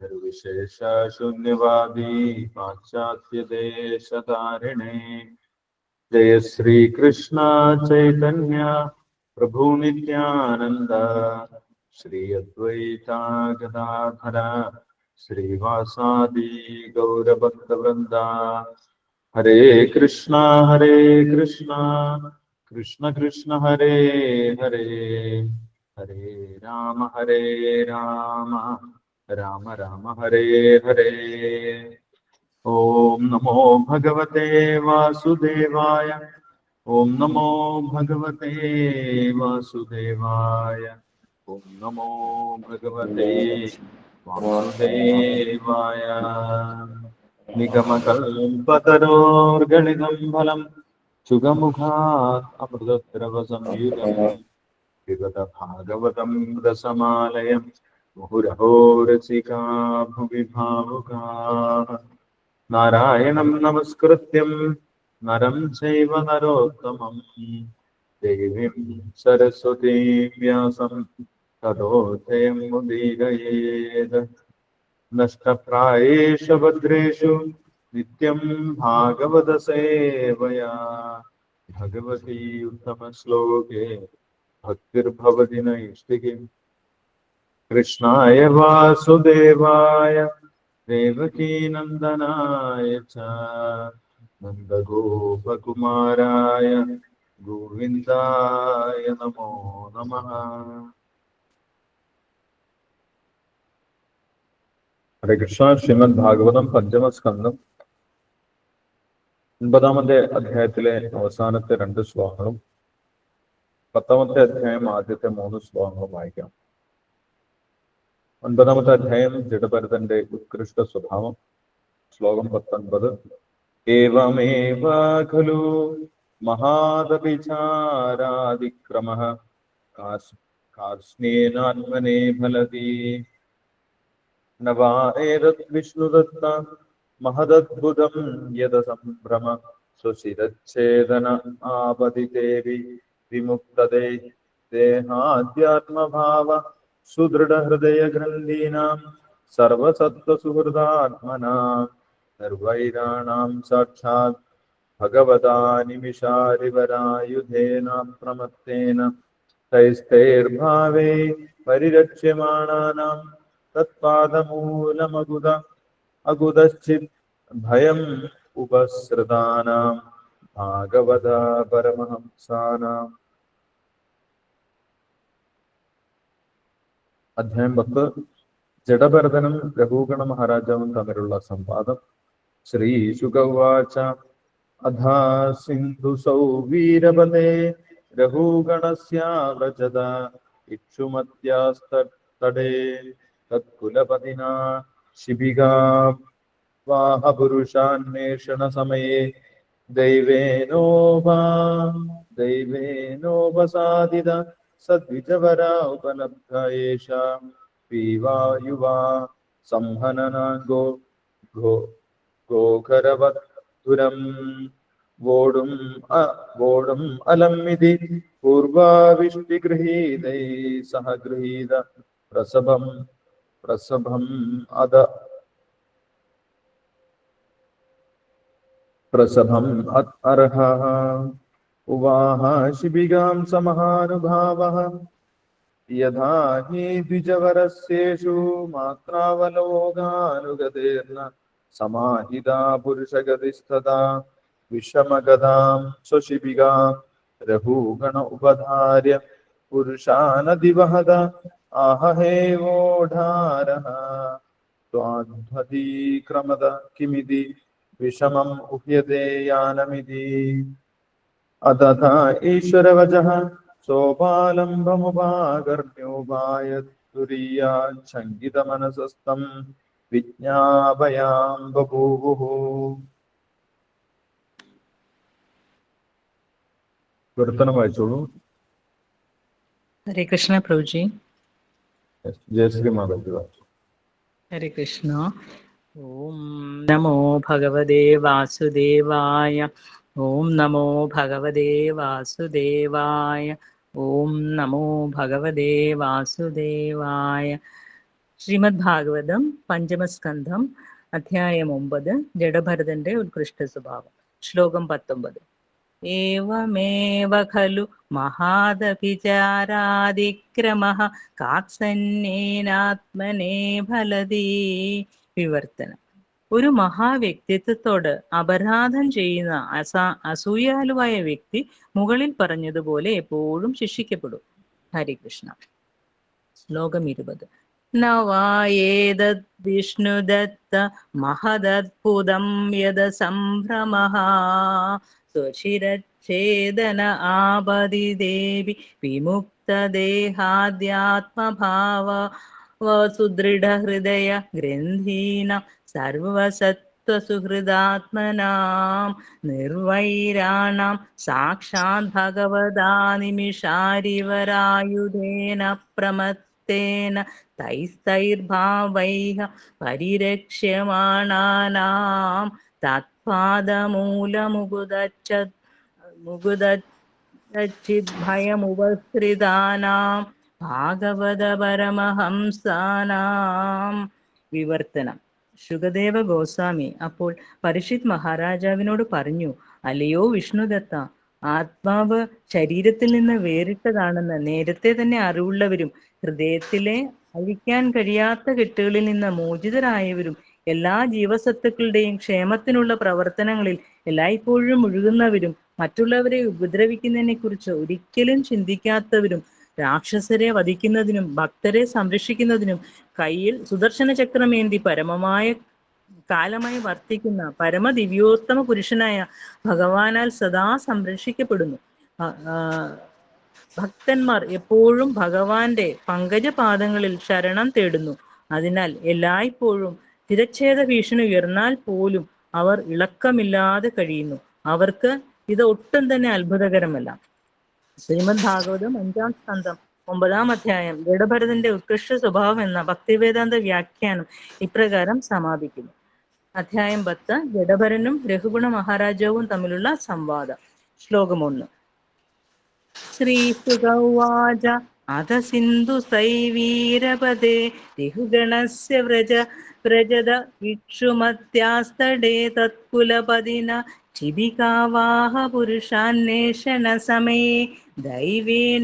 നിർവിശേഷ ശൂന്യവാദി പാശ്ചാത്യദേശതാരിണേ ജയ ശ്രീകൃഷ്ണ ചൈതന്യ പ്രഭു നിത്യാനന്ദ ശ്രീ അദ്വൈത ഗദാധര ശ്രീവാസാദി ഗൗരഭക്തവൃന്ദ ഹരേ കൃഷ്ണ ഹരേ കൃഷ്ണ കൃഷ്ണ കൃഷ്ണ ഹരേ ഹരേ ഹരേ രാമ ഹരേ രാമ രാമ രാമ ഹരേ ഹരേ ഓം നമോ ഭഗവതേ വാസുദേവായ ഓം നമോ ഭഗവതേ വാസുദേവായ ഓം നമോ ഭഗവതേ വാസുദേവായ നിഗമകൽപതരോർഗളിതം ഫലം സുഖമുഖാത് അമൃതദ്രവ സംയുതം വിഗത ഭാഗവതം രസമാലയം മുഹുരഹോ രസികാ ഭുവി नरं നാരായണം നമസ്കൃത്യം നരം ചൈവ നരോത്തമം ദേവീം സരസ്വതീം വ്യാസം തതോ ജയം മുദീരയേത് നഷ്ടപ്രായേഷു ഭദ്രേഷു നിത്യം ഭക്തിർഭവതി നൈഷ്ഠികി കൃഷ്ണായ വാസുദേവായ ദേവകീനന്ദനായ ച നന്ദഗോപകുമാരായ ഗോവിന്ദായ നമോ നമഃ. ഹരേ കൃഷ്ണ ശ്രീമദ് ഭാഗവതം പഞ്ചമസ്കന്ധം. ഒൻപതാമത്തെ അധ്യായത്തിലെ അവസാനത്തെ രണ്ട് ശ്ലോകങ്ങളും പത്താമത്തെ അധ്യായം ആദ്യത്തെ മൂന്ന് ശ്ലോകങ്ങൾ വായിക്കാം. ഒൻപതാമത്തെ അധ്യായം ജഡഭരതന്റെ ഉത്കൃഷ്ട സ്വഭാവം. ശ്ലോകം പത്തൊൻപത്. ഏവമേവ ഖലു മഹാദപിചാരാതിക്രമ കാർഷ്ണേനാത്മനെ ഫലതി. നവാ ഏതത് വിഷ്ണുദത്ത മഹദദ്ഭുതം യത സംഭ്രമ. സുശിരച്ഛേദന ആപതി ദേവി. विमुक्तदे देहाध्यात्मभाव सुदृढहृदयग्रन्थीनां सर्वसत्त्वसुहृदात्मनां निर्वैराणां साक्षात् भगवता निमिषारिवरायुधेन प्रमत्तेन तैस्तैर्भावे परिरक्ष्यमाणानां तत्पादमूलमगुद अगुदश्चित् भयम् उपसृतानाम् ഭാഗവത പരമഹംസാനാം അധ്യായം പത്ത് ജഡഭരതനും രഘുഗണ മഹാരാജാവും തമ്മിലുള്ള സംവാദം. ശ്രീശുഗവാച അധാ സിന്ധു സൗവീരപദേ രഘുഗണസ്യ വ്രജത ഇക്ഷുമത്യാസ്തടേ തത്കുലപതിനാ ശിബികാ വാഹപുരുഷാന്വേഷണസമയെ ദൈവേനോപാ ദൈവേനോപസാദിത സദ്വിജവരാ ഉപലബ്ധ ഏഷ പീവാ യുവാ സംഹനനാഗോ ഗോ ഗോഖരവധുരം വോടും വോടും അലം ഇതി പൂർവാവിഷ്ടിഗൃഹീതൈ സഹ ഗൃഹീത പ്രസഭം പ്രസഭം അത प्रसभम् अत् अर्हः। उवाह शिबिगां समानुभावः। यथा हि द्विजवरस्येषु मात्रावलोगानुगतेर्न समाहिता पुरुषगतिस्तदा। विषमगदां स्वशिबिगा रघुगण उपधार्य पुरुषानदिवहद आहहेवोढारः क्रमद किमिति विषमम् उह्यते यानमिति अतथा ईश्वरवचः सोपालम्बमुपाकर्ण्योपाय तुरीयाच्छङ्कितमनसस्तं विज्ञापयां बभूवुः കീർത്തനം വായിച്ചോളൂ हरे कृष्ण प्रभु जी ജയശ്രീ മാതാജി വായിച്ചു हरे कृष्ण ఓం నమో భగవదే వాసుదేవాయ ఓం నమో భగవదే వాసుదేవాయ ఓం నమో భగవదే వాసుదేవాయ ശ്രീമദ് ഭാഗവതം പഞ്ചമസ്കന്ധം അധ്യായം ഒമ്പത് ജഡഭരതന്റെ ഉത്കൃഷ്ട സ്വഭാവം ശ്ലോകം പത്തൊമ്പത് ഏവമേവ ഖലു മഹാദപിചാരാതിക്രമ കാത്സന്നേനാത്മനേ ഫലതീ വിവർത്തനം. ഒരു മഹാവ്യക്തിത്വത്തോട് അപരാധം ചെയ്യുന്ന അസാ അസൂയാലുവായ വ്യക്തി മുകളിൽ പറഞ്ഞതുപോലെ എപ്പോഴും ശിക്ഷിക്കപ്പെടും. ഹരികൃഷ്ണ. ശ്ലോകം ഇരുപത്. നവായേതദ് വിഷ്ണുദത്ത മഹദത്ഭുതം യത സംഭ്രമ സ്വശിരച്ഛേദന ആപതി ദേവി വിമുക്തദേഹാദ്യാത്മഭാവ സുദൃഢഹൃദയ ഗ്രന്ഥീന സർവസത്വസുഹൃദാത്മനാം നിർവൈരാണാം സാക്ഷാത് ഭഗവതാ നിമിഷാരിവരായുധേന പ്രമത്തേന തൈസ്തൈർഭാവൈഹ പരിരക്ഷ്യമാണാനാം തത്പാദമൂലമുകുതച്ച മുകുദച്ചിദ്ഭയമുപസൃതാനാം ഭാഗവത പരമഹംസാനാം വിവർത്തനം. ശുഗദേവ ഗോസ്വാമി അപ്പോൾ പരിഷിത് മഹാരാജാവിനോട് പറഞ്ഞു അല്ലയോ വിഷ്ണുദത്ത ആത്മാവ് ശരീരത്തിൽ നിന്ന് വേറിട്ടതാണെന്ന് നേരത്തെ തന്നെ അറിവുള്ളവരും ഹൃദയത്തിലെ അഴിക്കാൻ കഴിയാത്ത കെട്ടുകളിൽ നിന്ന് മോചിതരായവരും എല്ലാ ജീവസത്തുക്കളുടെയും ക്ഷേമത്തിനുള്ള പ്രവർത്തനങ്ങളിൽ എല്ലായ്പ്പോഴും മുഴുകുന്നവരും മറ്റുള്ളവരെ ഉപദ്രവിക്കുന്നതിനെ കുറിച്ച് ഒരിക്കലും ചിന്തിക്കാത്തവരും രാക്ഷസരെ വധിക്കുന്നതിനും ഭക്തരെ സംരക്ഷിക്കുന്നതിനും കയ്യിൽ സുദർശന ചക്രമേന്തി പരമമായ കാലമായി വർത്തിക്കുന്ന പരമദിവ്യോത്തമ പുരുഷനായ ഭഗവാനാൽ സദാ സംരക്ഷിക്കപ്പെടുന്നു. ഭക്തന്മാർ എപ്പോഴും ഭഗവാന്റെ പങ്കജപാദങ്ങളിൽ ശരണം തേടുന്നു. അതിനാൽ എല്ലായ്പ്പോഴും തിരച്ഛേദ ഭീഷണി ഉയർന്നാൽ പോലും അവർ ഇളക്കമില്ലാതെ കഴിയുന്നു. അവർക്ക് ഇത് ഒട്ടും തന്നെ അത്ഭുതകരമല്ല. ശ്രീമദ് ഭാഗവതം അഞ്ചാം സ്കന്ധം ഒമ്പതാം അധ്യായം ജഡഭരതന്റെ ഉത്കൃഷ്ട സ്വഭാവം എന്ന ഭക്തിവേദാന്ത വ്യാഖ്യാനം ഇപ്രകാരം സമാപിക്കുന്നു. അധ്യായം പത്ത് ജഡഭരനും രഘുഗുണ മഹാരാജാവും തമ്മിലുള്ള സംവാദം. ശ്ലോകം ഒന്ന്. ശ്രീസുഗവാച അധ സിന്ധു സൈവീരപദേ രഘുഗണസ്യ വ്രജ വ്രജത ഇക്ഷുമത്യാസ്തടേ തത്കുലപതിന ചിബികാവാഹ പുരുഷാന്വേഷണ സമയേ. ദൈവേനോപസാദിതഃ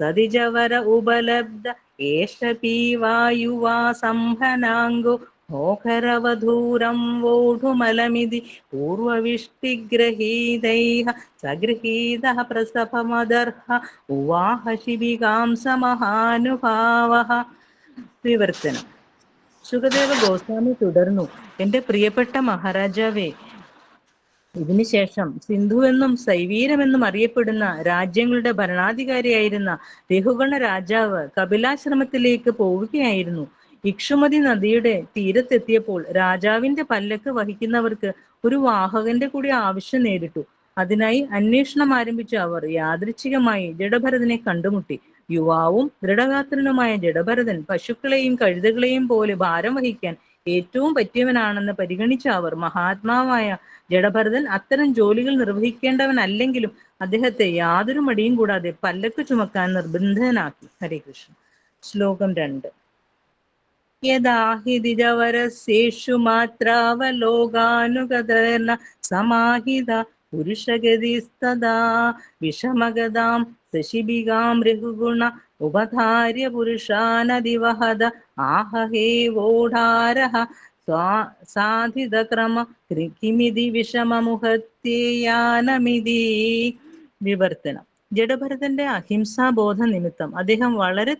സതിജവര ഉപലബ്ധ ഏഷ പീവായുവാ സംഹനാംഗോ ഓഖരവധൂരം വോഢുമലമിതി പൂർവവിഷ്ടിഗ്രഹീതൈः സഗൃഹീതः പ്രസഭമദർഹ ഉവാഹ ശിബികാം സമഹാനുഭാവः വിവർത്തനം. സുഖദേവ ഗോസ്വാമി തുടർന്നു. എന്റെ പ്രിയപ്പെട്ട മഹാരാജാവേ ഇതിനുശേഷം സിന്ധു എന്നും സൈവീരമെന്നും അറിയപ്പെടുന്ന രാജ്യങ്ങളുടെ ഭരണാധികാരിയായിരുന്ന രഘുഗണ രാജാവ് കപിലാശ്രമത്തിലേക്ക് പോവുകയായിരുന്നു. ഇക്ഷുമതി നദിയുടെ തീരത്തെത്തിയപ്പോൾ രാജാവിന്റെ പല്ലക്ക് വഹിക്കുന്നവർക്ക് ഒരു വാഹകന്റെ കൂടി ആവശ്യം നേരിട്ടു. അതിനായി അന്വേഷണം ആരംഭിച്ച. അവർ യാദൃച്ഛികമായി ജഡഭരതനെ കണ്ടുമുട്ടി. യുവാവും ദൃഢഗാത്രനുമായ ജഡഭരതൻ പശുക്കളെയും കഴുതകളെയും പോലെ ഭാരം വഹിക്കാൻ ഏറ്റവും പറ്റിയവനാണെന്ന് പരിഗണിച്ച അവർ മഹാത്മാവായ ജഡഭരതൻ അത്തരം ജോലികൾ നിർവഹിക്കേണ്ടവനല്ലെങ്കിലും അദ്ദേഹത്തെ യാതൊരു മടിയും കൂടാതെ പല്ലക്ക് ചുമക്കാൻ നിർബന്ധനാക്കി. ഹരേ കൃഷ്ണ. ശ്ലോകം രണ്ട്. യഥാഹി ദിജവരസേഷു മാത്രാവലോകാനുഗതർണ സമാഹിത പുരുഷഗതിസ്തദാ വിഷമഗതാം ശശിബികാം രഘുഗുണ ഉപധാര്യ പുരുഷാനദിവഹത ആഹഹേ വോഢാരഹ സാധിതക്രമ കിമിതി വിഷമമുഹത്യേയാനമിതി. വിവർത്തനം. ജഡഭരതന്റെ അഹിംസാബോധ നിമിത്തം അദ്ദേഹം വളരെ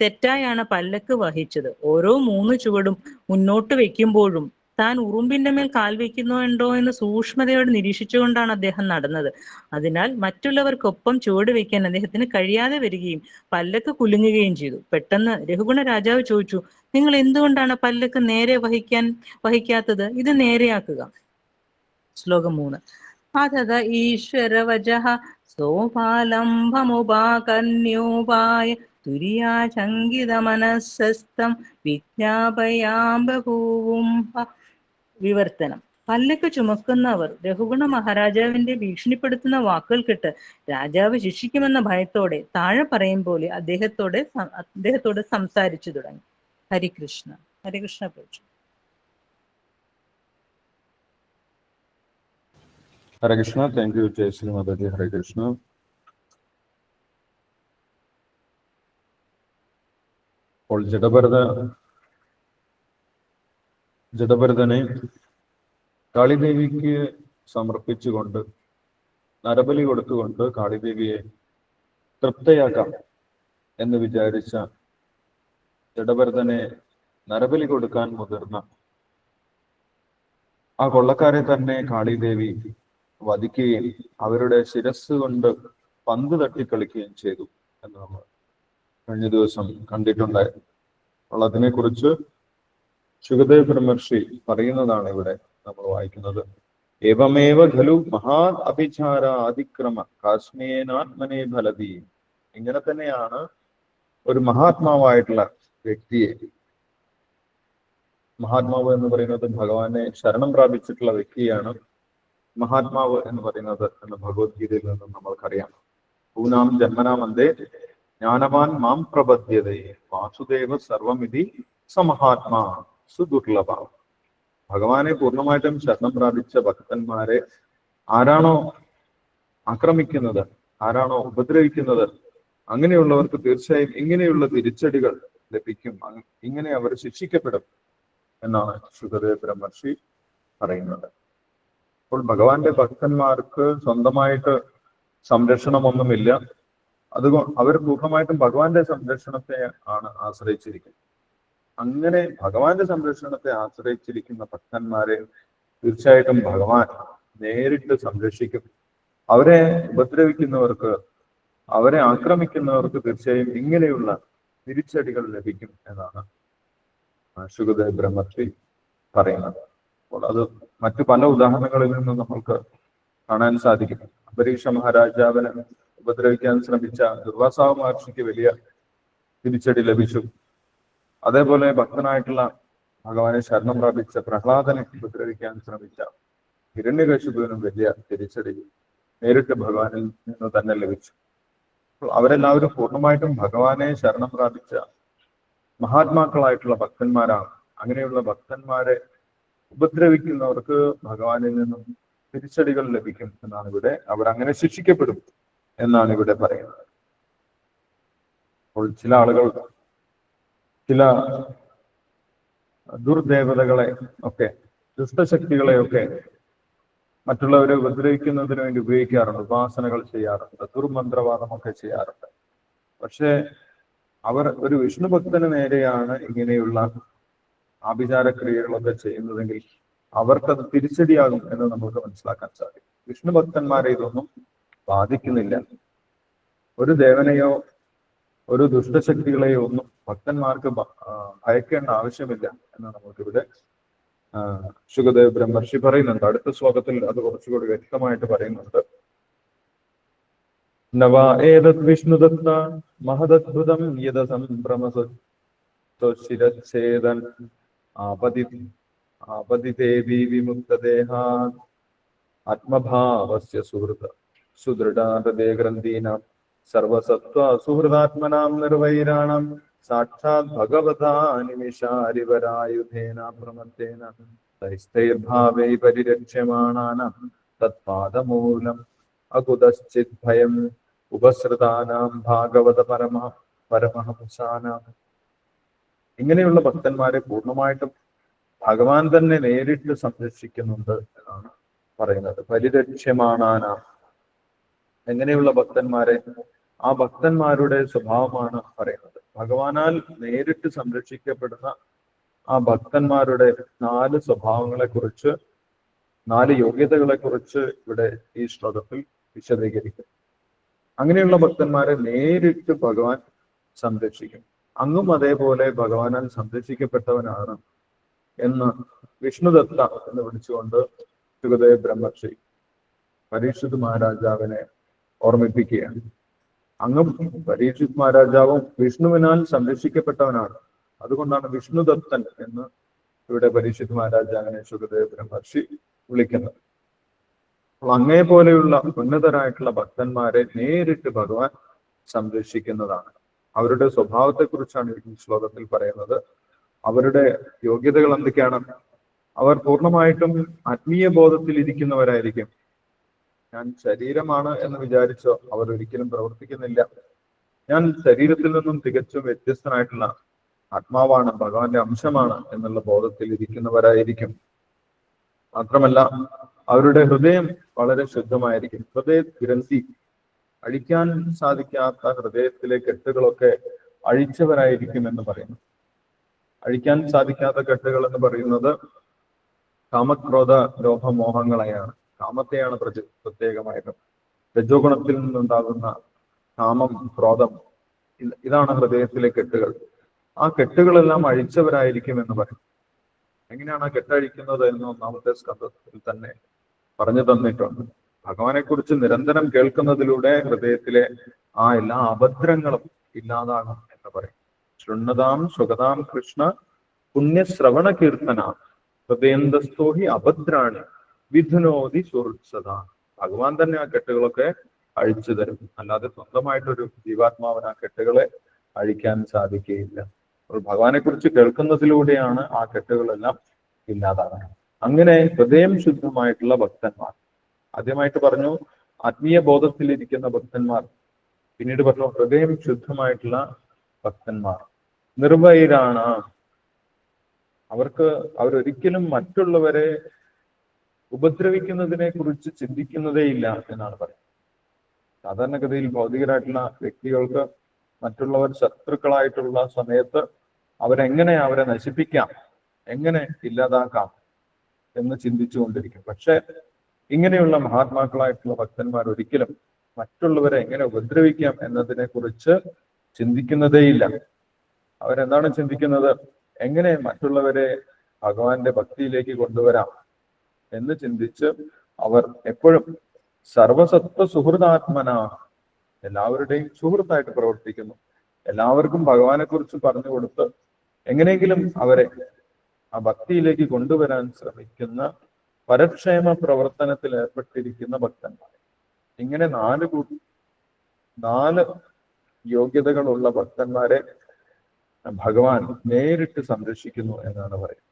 തെറ്റായാണ് പല്ലക്ക് വഹിച്ചത്. ഓരോ മൂന്ന് ചുവടും മുന്നോട്ട് വെക്കുമ്പോഴും താൻ ഉറുമ്പിന്റെ മേൽ കാൽ വെക്കുന്നുണ്ടോ എന്ന് സൂക്ഷ്മതയോട് നിരീക്ഷിച്ചുകൊണ്ടാണ് അദ്ദേഹം നടന്നത്. അതിനാൽ മറ്റുള്ളവർക്കൊപ്പം ചുവട് വെക്കാൻ അദ്ദേഹത്തിന് കഴിയാതെ വരികയും പല്ലക്ക് കുലുങ്ങുകയും ചെയ്തു. പെട്ടെന്ന് രഘുഗുണ രാജാവ് ചോദിച്ചു നിങ്ങൾ എന്തുകൊണ്ടാണ് പല്ലക്ക് നേരെ വഹിക്കാൻ വഹിക്കാത്തത്? ഇത് നേരെയാക്കുക. ശ്ലോകം മൂന്ന്. ഈശ്വരവച തുരിയാ തുര്യാചങ്കിത മനസ്സസ്തം വിജ്ഞാപയാം ബഭൂവും വിവർത്തനം. പല്ലക്ക് ചുമക്കുന്നവർ രഘുഗുണ മഹാരാജാവിന്റെ ഭീഷണിപ്പെടുത്തുന്ന വാക്കുകൾ കിട്ട് രാജാവ് ശിക്ഷിക്കുമെന്ന ഭയത്തോടെ താഴെ പറയും പോലെ അദ്ദേഹത്തോടെ അദ്ദേഹത്തോട് സംസാരിച്ചു തുടങ്ങി. ഹരികൃഷ്ണ. ഹരികൃഷ്ണ പ്രഭു. ഹരേ കൃഷ്ണ താങ്ക് യു ജയശ്രീ മാതാജി ഹരേ കൃഷ്ണ അപ്പോൾ ജഡഭരത ജഡഭരതനെ കാളിദേവിക്ക് സമർപ്പിച്ചുകൊണ്ട് നരബലി കൊടുത്തുകൊണ്ട് കാളിദേവിയെ തൃപ്തയാക്കാം എന്ന് വിചാരിച്ച ജഡഭരതനെ നരബലി കൊടുക്കാൻ മുതിർന്ന ആ കൊള്ളക്കാരെ തന്നെ കാളിദേവി വധിക്കുകയും അവരുടെ ശിരസ് കൊണ്ട് പന്ത് തട്ടിക്കളിക്കുകയും ചെയ്തു എന്ന് നമ്മൾ കഴിഞ്ഞ ദിവസം കണ്ടിട്ടുണ്ടായിരുന്നു. അപ്പോൾ അതിനെക്കുറിച്ച് സുഖദേവ് ബ്രഹ്മർഷി പറയുന്നതാണ് ഇവിടെ നമ്മൾ വായിക്കുന്നത്. ഏവമേവ ഖലു മഹാ അഭിചാര അതിക്രമ കാശ്മീനാത്മനെ ഫലതി. ഇങ്ങനെ തന്നെയാണ് ഒരു മഹാത്മാവായിട്ടുള്ള വ്യക്തിയെ. മഹാത്മാവ് എന്ന് പറയുന്നത് ഭഗവാനെ ശരണം പ്രാപിച്ചിട്ടുള്ള വ്യക്തിയാണ്. മഹാത്മാവ് എന്ന് പറയുന്നത് എന്ന് ഭഗവത്ഗീതയിൽ നിന്നും നമ്മൾക്കറിയാം. പൂനാം ജന്മനാമന്തേ ജ്ഞാനവാൻ മാം പ്രബദ്ധ്യതയെ വാസുദേവ സർവമിതി സമഹാത്മാ. സുദുർലഭ. ഭഗവാനെ പൂർണമായിട്ടും ശരണം പ്രാപിച്ച ഭക്തന്മാരെ ആരാണോ ആക്രമിക്കുന്നത് ആരാണോ ഉപദ്രവിക്കുന്നത് അങ്ങനെയുള്ളവർക്ക് തീർച്ചയായും ഇങ്ങനെയുള്ള തിരിച്ചടികൾ ലഭിക്കും. ഇങ്ങനെ അവർ ശിക്ഷിക്കപ്പെടും എന്നാണ് സുഖദേവ് ബ്രഹ്മർഷി പറയുന്നത്. അപ്പോൾ ഭഗവാന്റെ ഭക്തന്മാർക്ക് സ്വന്തമായിട്ട് സംരക്ഷണമൊന്നുമില്ല. അതുകൊണ്ട് അവർ പൂർണമായിട്ടും ഭഗവാന്റെ സംരക്ഷണത്തെ ആണ് ആശ്രയിച്ചിരിക്കുന്നത്. അങ്ങനെ ഭഗവാന്റെ സംരക്ഷണത്തെ ആശ്രയിച്ചിരിക്കുന്ന ഭക്തന്മാരെ തീർച്ചയായിട്ടും ഭഗവാൻ നേരിട്ട് സംരക്ഷിക്കും. അവരെ ഉപദ്രവിക്കുന്നവർക്ക് അവരെ ആക്രമിക്കുന്നവർക്ക് തീർച്ചയായും ഇങ്ങനെയുള്ള തിരിച്ചടികൾ ലഭിക്കും എന്നാണ് ശുഗദേവ് ബ്രഹ്മർഷി പറയുന്നത്. അപ്പോൾ അത് മറ്റു പല ഉദാഹരണങ്ങളിൽ നിന്നും നമ്മൾക്ക് കാണാൻ സാധിക്കും. അംബരീഷ മഹാരാജാവിനെ ഉപദ്രവിക്കാൻ ശ്രമിച്ച ദുർവാസാവ് മഹർഷിക്ക് വലിയ തിരിച്ചടി ലഭിച്ചു. അതേപോലെ ഭക്തനായിട്ടുള്ള ഭഗവാനെ ശരണം പ്രാപിച്ച പ്രഹ്ലാദനെ ഉപദ്രവിക്കാൻ ശ്രമിച്ച ഹിരണ്യകശിപുവിനും വലിയ തിരിച്ചടി നേരിട്ട് ഭഗവാനിൽ നിന്ന് തന്നെ ലഭിച്ചു. അവരെല്ലാവരും പൂർണമായിട്ടും ഭഗവാനെ ശരണം പ്രാപിച്ച മഹാത്മാക്കളായിട്ടുള്ള ഭക്തന്മാരാണ്. അങ്ങനെയുള്ള ഭക്തന്മാരെ ഉപദ്രവിക്കുന്നവർക്ക് ഭഗവാനിൽ നിന്നും തിരിച്ചടികൾ ലഭിക്കും എന്നാണ് ഇവിടെ അവർ അങ്ങനെ ശിക്ഷിക്കപ്പെടും എന്നാണ് ഇവിടെ പറയുന്നത്. അപ്പോൾ ചില ആളുകൾ ചില ദുർദേവതകളെ ഒക്കെ ദുഷ്ടശക്തികളെയൊക്കെ മറ്റുള്ളവരെ ഉപദ്രവിക്കുന്നതിന് വേണ്ടി ഉപയോഗിക്കാറുണ്ട് ഉപാസനകൾ ചെയ്യാറുണ്ട് ദുർമന്ത്രവാദമൊക്കെ ചെയ്യാറുണ്ട്. പക്ഷേ അവർ ഒരു വിഷ്ണു ഭക്തന് നേരെയാണ് ഇങ്ങനെയുള്ള ആഭിചാരക്രിയകളൊക്കെ ചെയ്യുന്നതെങ്കിൽ അവർക്കത് തിരിച്ചടിയാകും എന്ന് നമുക്ക് മനസ്സിലാക്കാൻ സാധിക്കും. വിഷ്ണു ഭക്തന്മാരെ ഇതൊന്നും ബാധിക്കുന്നില്ല. ഒരു ദേവനെയോ ഒരു ദുഷ്ടശക്തികളെ ഒന്നും ഭക്തന്മാർക്ക് ഭയക്കേണ്ട ആവശ്യമില്ല എന്ന് നമുക്കിവിടെ ശുഖദേവ് ബ്രഹ്മർഷി പറയുന്നുണ്ട്. അടുത്ത ശ്ലോകത്തിൽ അത് കുറച്ചുകൂടി വ്യക്തമായിട്ട് പറയുന്നുണ്ട്. നവ വിഷ്ണുദത്ത മഹദദ്ഭുതം യത സംഭ്രമസേതൻ ആപതി ആപതിതേവി വിമുക്തദേഹാ ആത്മഭാവസ്യ സുഹൃത സുദൃഢാതേ ഗ്രന്ഥീനാം സർവസത്വ സുഹൃദാത്മനാം നിർവൈരാണം. സാക്ഷാത് ഭഗവതാ നിമിഷാരിവരായുധേന പ്രമത്തേന തൈസ്ഥൈർഭാവൈ പരിരക്ഷ്യമാണാനാം തത്പാദമൂലം അകുതശ്ചിത് ഭയം ഉപസൃതാനാം ഭാഗവത പരമ പരമഹംസാനാം. ഇങ്ങനെയുള്ള ഭക്തന്മാരെ പൂർണമായിട്ടും ഭഗവാൻ തന്നെ നേരിട്ട് സംരക്ഷിക്കുന്നുണ്ട് എന്നാണ് പറയുന്നത്. പരിരക്ഷ്യമാണാനാം. എങ്ങനെയുള്ള ഭക്തന്മാരെ ആ ഭക്തന്മാരുടെ സ്വഭാവമാണ് പറയുന്നത്. ഭഗവാനാൽ നേരിട്ട് സംരക്ഷിക്കപ്പെടുന്ന ആ ഭക്തന്മാരുടെ നാല് സ്വഭാവങ്ങളെ കുറിച്ച് നാല് യോഗ്യതകളെ കുറിച്ച് ഇവിടെ ഈ ശ്ലോകത്തിൽ വിശദീകരിക്കും അങ്ങനെയുള്ള ഭക്തന്മാരെ നേരിട്ട് ഭഗവാൻ സംരക്ഷിക്കും. അങ്ങും അതേപോലെ ഭഗവാനാൽ സംരക്ഷിക്കപ്പെട്ടവനാണ് എന്ന് വിഷ്ണുദത്ത എന്ന് വിളിച്ചുകൊണ്ട് സുഖദേവ് ബ്രഹ്മർഷി പരീക്ഷിത് മഹാരാജാവിനെ ഓർമ്മിപ്പിക്കുകയാണ്. അങ്ങും പരീക്ഷിത് മഹാരാജാവും വിഷ്ണുവിനാൽ സംരക്ഷിക്കപ്പെട്ടവനാണ്. അതുകൊണ്ടാണ് വിഷ്ണുദത്തൻ എന്ന് ഇവിടെ പരീക്ഷിത് മഹാരാജാവിനെ സുഖദേവ് ബ്രഹ്മർഷി വിളിക്കുന്നത്. അപ്പോൾ അങ്ങേ പോലെയുള്ള ഉന്നതരായിട്ടുള്ള ഭക്തന്മാരെ നേരിട്ട് ഭഗവാൻ സംരക്ഷിക്കുന്നതാണ്. അവരുടെ സ്വഭാവത്തെ കുറിച്ചാണ് ഈ ശ്ലോകത്തിൽ പറയുന്നത്. അവരുടെ യോഗ്യതകൾ എന്തൊക്കെയാണ്? അവർ പൂർണമായിട്ടും ആത്മീയ ബോധത്തിൽ ഇരിക്കുന്നവരായിരിക്കും ഞാൻ ശരീരമാണ് എന്ന് വിചാരിച്ചോ അവർ ഒരിക്കലും പ്രവർത്തിക്കുന്നില്ല. ഞാൻ ശരീരത്തിൽ നിന്നും തികച്ചും വ്യത്യസ്തനായിട്ടുള്ള ആത്മാവാണ് ഭഗവാന്റെ അംശമാണ് എന്നുള്ള ബോധത്തിൽ ഇരിക്കുന്നവരായിരിക്കും. മാത്രമല്ല അവരുടെ ഹൃദയം വളരെ ശുദ്ധമായിരിക്കും. ഹൃദയ ഗ്രന്ഥി അഴിക്കാൻ സാധിക്കാത്ത ഹൃദയത്തിലെ കെട്ടുകളൊക്കെ അഴിച്ചവരായിരിക്കും എന്ന് പറയുന്നു. അഴിക്കാൻ സാധിക്കാത്ത കെട്ടുകൾ എന്ന് പറയുന്നത് കാമക്രോധ ലോഭമോഹങ്ങളെയാണ്. കാമത്തെയാണ് പ്രജ പ്രത്യേകമായിട്ടും രജോഗുണത്തിൽ നിന്നുണ്ടാകുന്ന കാമം ക്രോധം ഇത് ഇതാണ് ഹൃദയത്തിലെ കെട്ടുകൾ. ആ കെട്ടുകളെല്ലാം അഴിച്ചവരായിരിക്കും എന്ന് പറയും. എങ്ങനെയാണ് ആ കെട്ടഴിക്കുന്നത് എന്ന് ഒന്നാമത്തെ സ്കന്ധത്തിൽ തന്നെ പറഞ്ഞു തന്നിട്ടുണ്ട്. ഭഗവാനെ കുറിച്ച് നിരന്തരം കേൾക്കുന്നതിലൂടെ ഹൃദയത്തിലെ ആ എല്ലാ അഭദ്രങ്ങളും ഇല്ലാതാകും എന്ന് പറയും. ശൃണ്ണതാം സുഗതാം കൃഷ്ണ പുണ്യശ്രവണ കീർത്തന ഹൃദയന്തസ്തോഹി അഭദ്രാണി. വിധുനോതി സുഹൃത്സത ഭഗവാൻ തന്നെ ആ കെട്ടുകളൊക്കെ അഴിച്ചു തരും. അല്ലാതെ സ്വന്തമായിട്ടൊരു ജീവാത്മാവിന് ആ കെട്ടുകളെ അഴിക്കാൻ സാധിക്കുകയില്ല. അപ്പോൾ ഭഗവാനെ കുറിച്ച് കേൾക്കുന്നതിലൂടെയാണ് ആ കെട്ടുകളെല്ലാം ഇല്ലാതാകുന്നത്. അങ്ങനെ ഹൃദയം ശുദ്ധമായിട്ടുള്ള ഭക്തന്മാർ ആദ്യമായിട്ട് പറഞ്ഞു ആത്മീയ ബോധത്തിലിരിക്കുന്ന ഭക്തന്മാർ പിന്നീട് പറഞ്ഞു ഹൃദയം ശുദ്ധമായിട്ടുള്ള ഭക്തന്മാർ നിർവൈരാണ്. അവർക്ക് അവരൊരിക്കലും മറ്റുള്ളവരെ ഉപദ്രവിക്കുന്നതിനെ കുറിച്ച് ചിന്തിക്കുന്നതേയില്ല എന്നാണ് പറയുന്നത്. സാധാരണഗതിയിൽ ഭൗതികരായിട്ടുള്ള വ്യക്തികൾക്ക് മറ്റുള്ളവർ ശത്രുക്കളായിട്ടുള്ള സമയത്ത് അവരെങ്ങനെ അവരെ നശിപ്പിക്കാം എങ്ങനെ ഇല്ലാതാക്കാം എന്ന് ചിന്തിച്ചുകൊണ്ടിരിക്കും. പക്ഷെ ഇങ്ങനെയുള്ള മഹാത്മാക്കളായിട്ടുള്ള ഭക്തന്മാർ ഒരിക്കലും മറ്റുള്ളവരെ എങ്ങനെ ഉപദ്രവിക്കാം എന്നതിനെ കുറിച്ച് ചിന്തിക്കുന്നതേയില്ല. അവരെന്താണ് ചിന്തിക്കുന്നത്? എങ്ങനെ മറ്റുള്ളവരെ ഭഗവാന്റെ ഭക്തിയിലേക്ക് കൊണ്ടുവരാം? എന്ന് ചിന്തിച്ച് അവർ എപ്പോഴും സർവസത്വ സുഹൃതാത്മന. എല്ലാവരുടെയും സുഹൃത്തായിട്ട് പ്രവർത്തിക്കുന്നു. എല്ലാവർക്കും ഭഗവാനെ കുറിച്ച് പറഞ്ഞു കൊടുത്ത് എങ്ങനെയെങ്കിലും അവരെ ആ ഭക്തിയിലേക്ക് കൊണ്ടുവരാൻ ശ്രമിക്കുന്ന പരക്ഷേമ പ്രവർത്തനത്തിൽ ഏർപ്പെട്ടിരിക്കുന്ന ഭക്തന്മാർ. ഇങ്ങനെ നാല് നാല് യോഗ്യതകളുള്ള ഭക്തന്മാരെ ഭഗവാൻ നേരിട്ട് സംരക്ഷിക്കുന്നു എന്നാണ് പറയുന്നത്.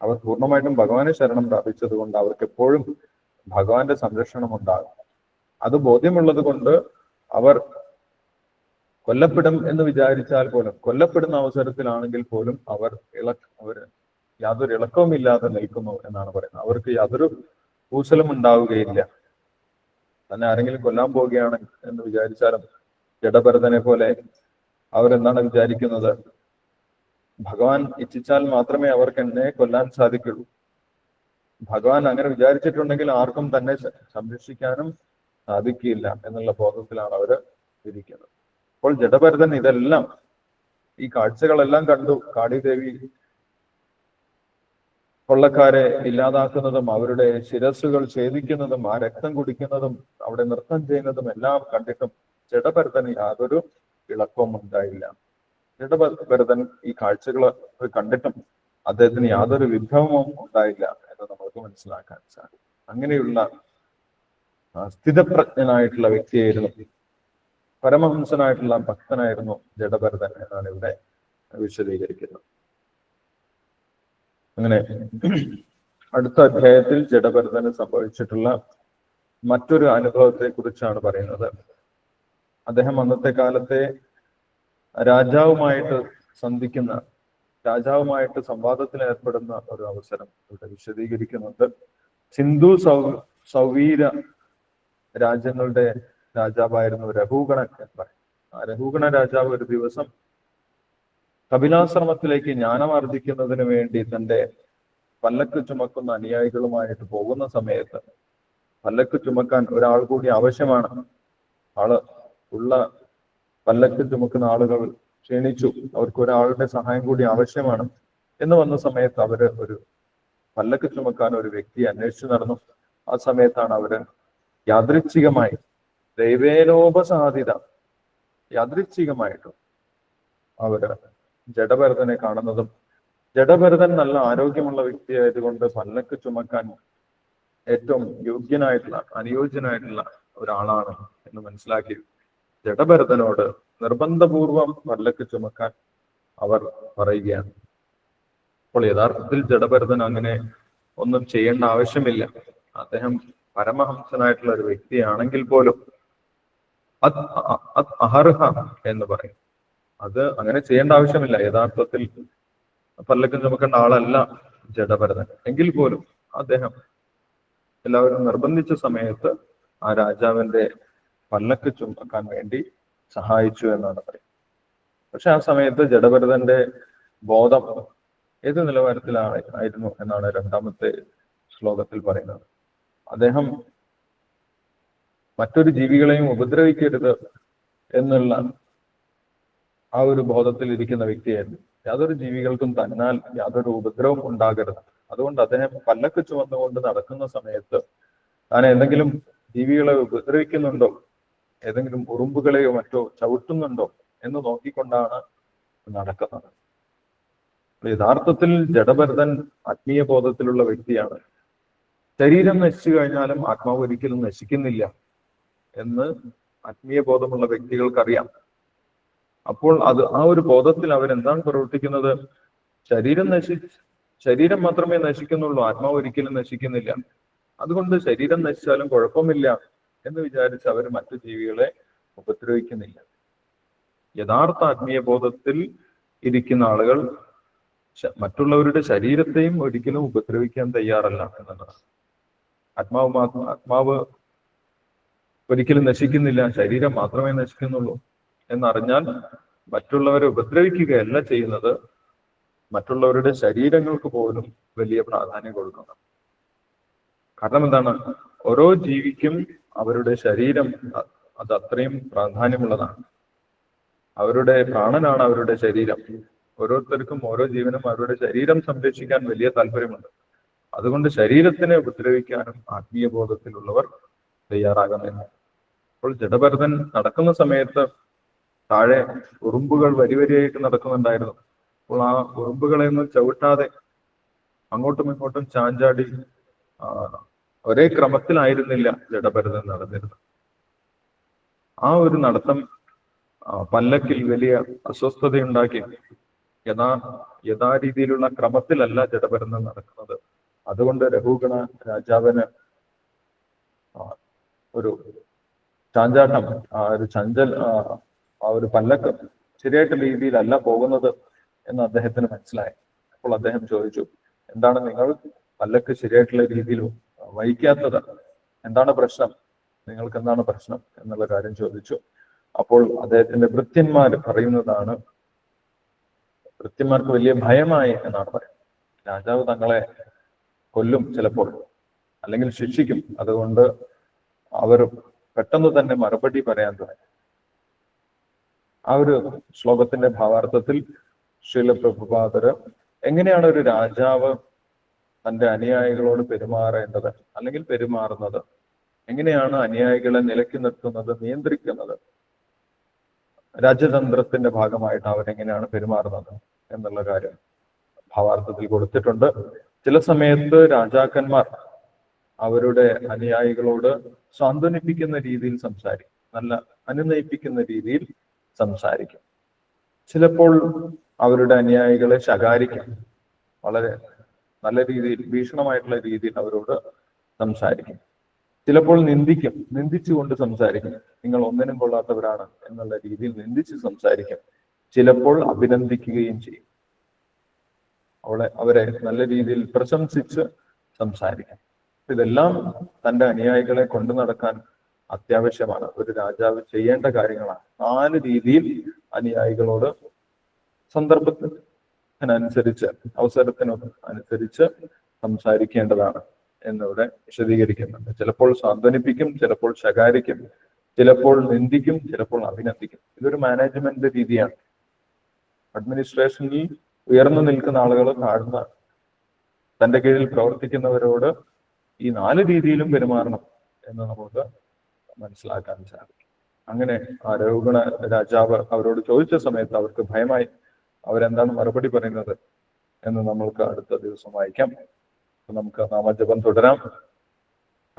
അവർ പൂർണമായിട്ടും ഭഗവാനെ ശരണം പ്രാപിച്ചത് കൊണ്ട് അവർക്ക് എപ്പോഴും ഭഗവാന്റെ സംരക്ഷണം ഉണ്ടാകും അത് ബോധ്യമുള്ളത് കൊണ്ട് അവർ കൊല്ലപ്പെടും എന്ന് വിചാരിച്ചാൽ പോലും കൊല്ലപ്പെടുന്ന അവസരത്തിലാണെങ്കിൽ പോലും അവർ ഇള അവർ യാതൊരു ഇളക്കവും ഇല്ലാതെ നിൽക്കുന്നു എന്നാണ് പറയുന്നത്. അവർക്ക് യാതൊരു കൂസലും ഉണ്ടാവുകയില്ല. തന്നെ ആരെങ്കിലും കൊല്ലാൻ പോവുകയാണ് എന്ന് വിചാരിച്ചാലും ജഡഭരതനെ പോലെ അവരെന്താണ് വിചാരിക്കുന്നത്? ഭഗവാൻ ഇച്ഛിച്ചാൽ മാത്രമേ അവർക്ക് എന്നെ കൊല്ലാൻ സാധിക്കുള്ളൂ. ഭഗവാൻ അങ്ങനെ വിചാരിച്ചിട്ടുണ്ടെങ്കിൽ ആർക്കും തന്നെ സംരക്ഷിക്കാനും സാധിക്കില്ല എന്നുള്ള ബോധത്തിലാണ് അവർ ഇരിക്കുന്നത്. അപ്പോൾ ജഡഭരതൻ ഇതെല്ലാം ഈ കാഴ്ചകളെല്ലാം കണ്ടു. കാടിദേവി കൊള്ളക്കാരെ ഇല്ലാതാക്കുന്നതും അവരുടെ ശിരസ്സുകൾ ഛേദിക്കുന്നതും ആ രക്തം കുടിക്കുന്നതും അവിടെ നൃത്തം ചെയ്യുന്നതും എല്ലാം കണ്ടിട്ടും ജഡഭരതന് യാതൊരു ഇളക്കവും ഉണ്ടായില്ല. ജഡഭരതൻ ഈ കാഴ്ചകൾ കണ്ടിട്ടും അദ്ദേഹത്തിന് യാതൊരു വിഭവവും ഉണ്ടായില്ല എന്ന് നമുക്ക് മനസ്സിലാക്കാൻ സാധിക്കും. അങ്ങനെയുള്ള സ്ഥിതപ്രജ്ഞനായിട്ടുള്ള വ്യക്തിയായിരുന്നു. പരമഹംസനായിട്ടുള്ള ഭക്തനായിരുന്നു ജഡഭരതൻ എന്നാണ് ഇവിടെ വിശദീകരിക്കുന്നത്. അങ്ങനെ അടുത്ത അധ്യായത്തിൽ ജഡഭരതന് സംഭവിച്ചിട്ടുള്ള മറ്റൊരു അനുഭവത്തെ കുറിച്ചാണ് പറയുന്നത്. അദ്ദേഹം അന്നത്തെ കാലത്തെ രാജാവുമായിട്ട് സന്ധിക്കുന്ന രാജാവുമായിട്ട് സംവാദത്തിൽ ഏർപ്പെടുന്ന ഒരു അവസരം ഇവിടെ വിശദീകരിക്കുന്നുണ്ട്. സിന്ധു സൗ സൗവീര രാജ്യങ്ങളുടെ രാജാവായിരുന്നു രഘുഗണൻ എന്ന് പറയും ആ രഘുഗണ രാജാവ് ഒരു ദിവസം കപിലാശ്രമത്തിലേക്ക് ജ്ഞാനം ആർജിക്കുന്നതിന് വേണ്ടി തന്റെ പല്ലക്ക് ചുമക്കുന്ന അനുയായികളുമായിട്ട് പോകുന്ന സമയത്ത് പല്ലക്ക് ചുമക്കാൻ ഒരാൾ കൂടി ആവശ്യമാണ്. ആൾ ഉള്ള പല്ലക്ക് ചുമക്കുന്ന ആളുകൾ ക്ഷീണിച്ചു. അവർക്ക് ഒരാളുടെ സഹായം കൂടി ആവശ്യമാണ്. എന്ന് വന്ന സമയത്ത് അവർ ഒരു പല്ലക്ക് ചുമക്കാൻ ഒരു വ്യക്തി അന്വേഷിച്ചു നടന്നു. ആ സമയത്താണ് അവർ യാദൃച്ഛികമായി ദൈവേലോപസാധ്യത യാദൃച്ഛികമായിട്ടും അവർ ജഡഭരതനെ കാണുന്നതും ജഡഭരതൻ നല്ല ആരോഗ്യമുള്ള വ്യക്തിയായതുകൊണ്ട് പല്ലക്ക് ചുമക്കാൻ ഏറ്റവും യോഗ്യനായിട്ടുള്ള അനുയോജ്യനായിട്ടുള്ള ഒരാളാണ് എന്ന് മനസ്സിലാക്കി ജഡഭരതനോട് നിർബന്ധപൂർവം പല്ലക്ക് ചുമക്കാൻ അവർ പറയുകയാണ്. അപ്പോൾ യഥാർത്ഥത്തിൽ ജഡഭരതൻ അങ്ങനെ ഒന്നും ചെയ്യേണ്ട ആവശ്യമില്ല. അദ്ദേഹം പരമഹംസനായിട്ടുള്ള ഒരു വ്യക്തിയാണെങ്കിൽ പോലും അത് അത് അഹർഹ എന്ന് പറയും. അത് അങ്ങനെ ചെയ്യേണ്ട ആവശ്യമില്ല. യഥാർത്ഥത്തിൽ പല്ലക്ക് ചുമക്കേണ്ട ആളല്ല ജഡഭരതൻ. എങ്കിൽ പോലും അദ്ദേഹം എല്ലാവരും നിർബന്ധിച്ച സമയത്ത് ആ രാജാവിന്റെ പല്ലക്ക് ചുമക്കാൻ വേണ്ടി സഹായിച്ചു എന്നാണ് പറയുന്നത്. പക്ഷെ ആ സമയത്ത് ജഡഭരതന്റെ ബോധം ഏത് നിലവാരത്തിലാണ് ആയിരുന്നു എന്നാണ് രണ്ടാമത്തെ ശ്ലോകത്തിൽ പറയുന്നത്. അദ്ദേഹം മറ്റൊരു ജീവികളെയും ഉപദ്രവിക്കരുത് എന്നുള്ള ആ ഒരു ബോധത്തിൽ ഇരിക്കുന്ന വ്യക്തിയായിരുന്നു. യാതൊരു ജീവികൾക്കും തന്നാൽ യാതൊരു ഉപദ്രവം ഉണ്ടാകരുത്. അതുകൊണ്ട് അദ്ദേഹം പല്ലക്ക് ചുമന്നുകൊണ്ട് നടക്കുന്ന സമയത്ത് താൻ എന്തെങ്കിലും ജീവികളെ ഉപദ്രവിക്കുന്നുണ്ടോ? ഏതെങ്കിലും ഉറുമ്പുകളെയോ മറ്റോ ചവിട്ടുന്നുണ്ടോ എന്ന് നോക്കിക്കൊണ്ടാണ് നടക്കുന്നത്. യഥാർത്ഥത്തിൽ ജഡഭരതൻ ആത്മീയ ബോധത്തിലുള്ള വ്യക്തിയാണ്. ശരീരം നശിച്ചു കഴിഞ്ഞാലും ആത്മാവ് ഒരിക്കലും നശിക്കുന്നില്ല എന്ന് ആത്മീയ ബോധമുള്ള വ്യക്തികൾക്കറിയാം. അപ്പോൾ അത് ആ ഒരു ബോധത്തിൽ അവരെന്താണ് പ്രവർത്തിക്കുന്നത്? ശരീരം നശി ശരീരം മാത്രമേ നശിക്കുന്നുള്ളൂ ആത്മാവ് ഒരിക്കലും നശിക്കുന്നില്ല. അതുകൊണ്ട് ശരീരം നശിച്ചാലും കുഴപ്പമില്ല. എന്ന് വിചാരിച്ച് അവർ മറ്റു ജീവികളെ ഉപദ്രവിക്കുന്നില്ല. യഥാർത്ഥ ആത്മീയ ബോധത്തിൽ ഇരിക്കുന്ന ആളുകൾ മറ്റുള്ളവരുടെ ശരീരത്തെയും ഒരിക്കലും ഉപദ്രവിക്കാൻ തയ്യാറല്ല എന്നുള്ളതാണ്. ആത്മാവ് മാത്രം ആത്മാവ് ഒരിക്കലും നശിക്കുന്നില്ല ശരീരം മാത്രമേ നശിക്കുന്നുള്ളൂ എന്നറിഞ്ഞാൽ മറ്റുള്ളവരെ ഉപദ്രവിക്കുകയല്ല ചെയ്യുന്നത് മറ്റുള്ളവരുടെ ശരീരങ്ങൾക്ക് പോലും വലിയ പ്രാധാന്യം കൊടുക്കണം കാരണം എന്താണ്? ഓരോ ജീവിക്കും അവരുടെ ശരീരം അത് അത്രയും പ്രാധാന്യമുള്ളതാണ്. അവരുടെ പ്രാണനാണ് അവരുടെ ശരീരം. ഓരോരുത്തർക്കും ഓരോ ജീവനും അവരുടെ ശരീരം സംരക്ഷിക്കാൻ വലിയ താല്പര്യമുണ്ട്. അതുകൊണ്ട് ശരീരത്തിനെ ഉപദ്രവിക്കാനും ആത്മീയ ബോധത്തിലുള്ളവർ തയ്യാറാകുന്നില്ല. അപ്പോൾ ജഡഭരതൻ നടക്കുന്ന സമയത്ത് താഴെ ഉറുമ്പുകൾ വരിവരിയായിട്ട് നടക്കുന്നുണ്ടായിരുന്നു. അപ്പോൾ ആ ഉറുമ്പുകളെ ഒന്നും ചവിട്ടാതെ അങ്ങോട്ടും ഇങ്ങോട്ടും ചാഞ്ചാടി ഒരേ ക്രമത്തിലായിരുന്നില്ല ജഡഭരതൻ നടന്നിരുന്നത്. ആ ഒരു നടത്തം പല്ലക്കിൽ വലിയ അസ്വസ്ഥതയുണ്ടാക്കി. യഥാ യഥാരീതിയിലുള്ള ക്രമത്തിലല്ല ജഡഭരതൻ നടക്കുന്നത്. അതുകൊണ്ട് രഘുഗണ രാജാവിന് ഒരു ചാഞ്ചാട്ടം ആ ഒരു ചഞ്ചൽ ആ ഒരു പല്ലക്ക് ശരിയായിട്ട് രീതിയിലല്ല പോകുന്നത് എന്ന് അദ്ദേഹത്തിന് മനസ്സിലായി. അപ്പോൾ അദ്ദേഹം ചോദിച്ചു എന്താണ് നിങ്ങൾ പല്ലക്ക് ശരിയായിട്ടുള്ള രീതിയിൽ വഹിക്കാത്തത് എന്താണ് പ്രശ്നം? നിങ്ങൾക്ക് എന്താണ് പ്രശ്നം? എന്നുള്ള കാര്യം ചോദിച്ചു. അപ്പോൾ അദ്ദേഹത്തിന്റെ ഭൃത്യന്മാർ പറയുന്നതാണ് ഭൃത്യന്മാർക്ക് വലിയ ഭയമായി എന്നാണ് പറയുന്നത്. രാജാവ് തങ്ങളെ കൊല്ലും ചിലപ്പോൾ അല്ലെങ്കിൽ ശിക്ഷിക്കും. അതുകൊണ്ട് അവർ പെട്ടെന്ന് തന്നെ മറുപടി പറയാൻ തുടങ്ങി. ആ ഒരു ശ്ലോകത്തിന്റെ ഭാവാർത്ഥത്തിൽ ശീലപ്രഭുപാദര് എങ്ങനെയാണ് ഒരു രാജാവ് തന്റെ അനുയായികളോട് പെരുമാറേണ്ടത് അല്ലെങ്കിൽ പെരുമാറുന്നത്? എങ്ങനെയാണ് അനുയായികളെ നിലക്കി നിർത്തുന്നത് നിയന്ത്രിക്കുന്നത്? രാജ്യതന്ത്രത്തിന്റെ ഭാഗമായിട്ട് അവരെങ്ങനെയാണ് പെരുമാറുന്നത് എന്നുള്ള കാര്യം ഭാവാർത്ഥത്തിൽ കൊടുത്തിട്ടുണ്ട്. ചില സമയത്ത് രാജാക്കന്മാർ അവരുടെ അനുയായികളോട് സാന്ത്വനിപ്പിക്കുന്ന രീതിയിൽ സംസാരിക്കും. നല്ല അനുനയിപ്പിക്കുന്ന രീതിയിൽ സംസാരിക്കും. ചിലപ്പോൾ അവരുടെ അനുയായികളെ ശകാരിക്കും. വളരെ നല്ല രീതിയിൽ ഭീഷണമായിട്ടുള്ള രീതിയിൽ അവരോട് സംസാരിക്കും. ചിലപ്പോൾ നിന്ദിക്കും. നിന്ദിച്ചുകൊണ്ട് സംസാരിക്കും. നിങ്ങൾ ഒന്നിനും കൊള്ളാത്തവരാണ് എന്നുള്ള രീതിയിൽ നിന്ദിച്ച് സംസാരിക്കും. ചിലപ്പോൾ അഭിനന്ദിക്കുകയും ചെയ്യും. അവളെ അവരെ നല്ല രീതിയിൽ പ്രശംസിച്ച് സംസാരിക്കും. ഇതെല്ലാം തന്റെ അനുയായികളെ കൊണ്ടു നടക്കാൻ അത്യാവശ്യമാണ്. ഒരു രാജാവ് ചെയ്യേണ്ട കാര്യങ്ങളാണ്. നാല് രീതിയിൽ അനുയായികളോട് സന്ദർഭത്തിനനുസരിച്ച് അവസരത്തിന് അനുസരിച്ച് സംസാരിക്കേണ്ടതാണ് എന്നിവിടെ വിശദീകരിക്കുന്നുണ്ട്. ചിലപ്പോൾ സാന്ത്വനിപ്പിക്കും ചിലപ്പോൾ ശകാരിക്കും ചിലപ്പോൾ നിന്ദിക്കും ചിലപ്പോൾ അഭിനന്ദിക്കും. ഇതൊരു മാനേജ്മെന്റ് രീതിയാണ്. അഡ്മിനിസ്ട്രേഷനിൽ ഉയർന്നു നിൽക്കുന്ന ആളുകൾ താഴ്ന്ന തന്റെ കീഴിൽ പ്രവർത്തിക്കുന്നവരോട് ഈ നാല് രീതിയിലും പെരുമാറണം എന്ന് നമുക്ക് മനസ്സിലാക്കാൻ സാധിക്കും. അങ്ങനെ ആ രാജാവ് അവരോട് ചോദിച്ച സമയത്ത് അവർക്ക് ഭയമായി അവരെന്താണ് മറുപടി പറയുന്നത് എന്ന് നമ്മൾക്ക് അടുത്ത ദിവസം വായിക്കാം. നമുക്ക് നാമജപം തുടരാം.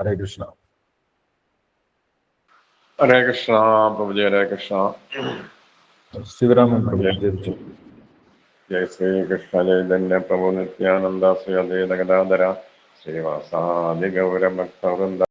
ഹരേ കൃഷ്ണ. ഹരേ കൃഷ്ണ പ്രഭുജി ഹരേ കൃഷ്ണ. ശിവരാമൻ പ്രഭു ജയ ശ്രീ കൃഷ്ണ ചൈതന്യ പ്രഭു നിത്യാനന്ദ ശ്രീ അദ്വൈത ഗതാധര ശ്രീവാസാദി ഗൗരഭക്തവൃന്ദ